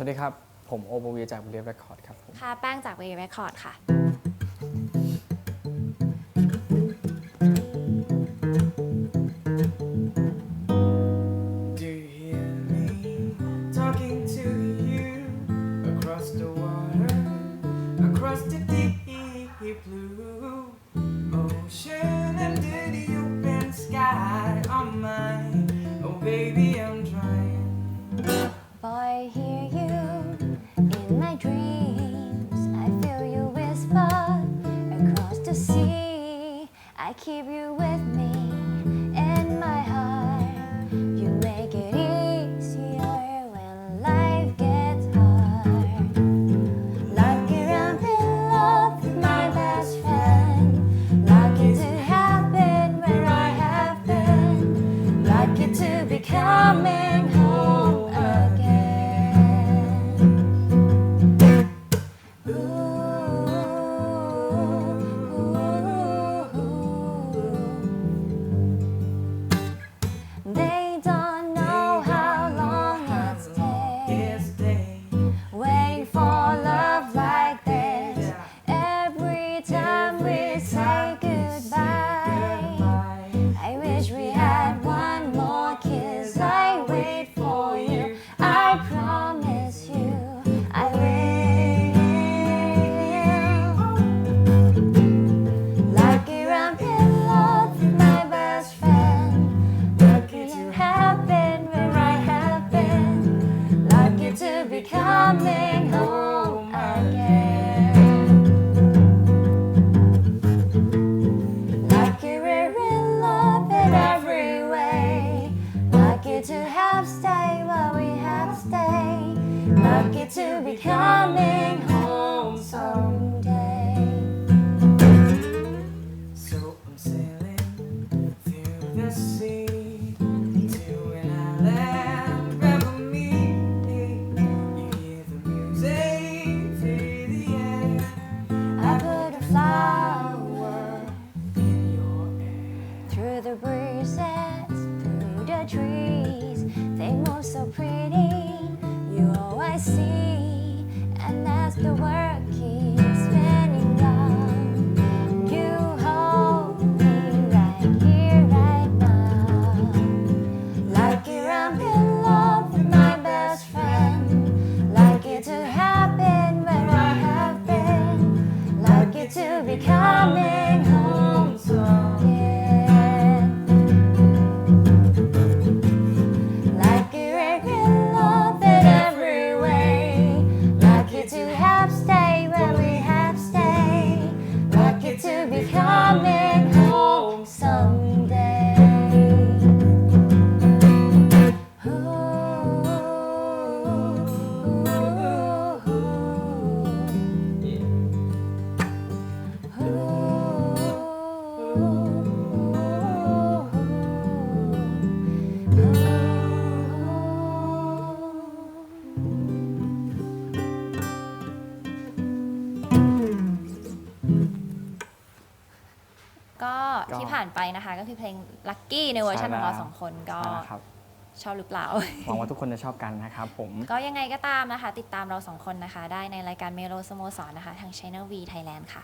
สวัสดีครับ ผมโอโบเวีจากเรียบเรคคอร์ดครับผม ค่ะ แป้งจากเวย์เรคคอร์ดค่ะ I keep you with Lucky to be coming home see, ที่ผ่านไปนะคะ ก็คือเพลง Lucky ในเวอร์ชันของเราสองคนก็ใช่แล้วครับชอบหรือเปล่า หวังว่าทุกคนจะชอบกันนะครับผม ก็ยังไงก็ตามนะคะ ติดตามเราสองคนนะคะ ได้ในรายการเมโลสโมสรนะคะ ทาง Channel V Thailand ค่ะ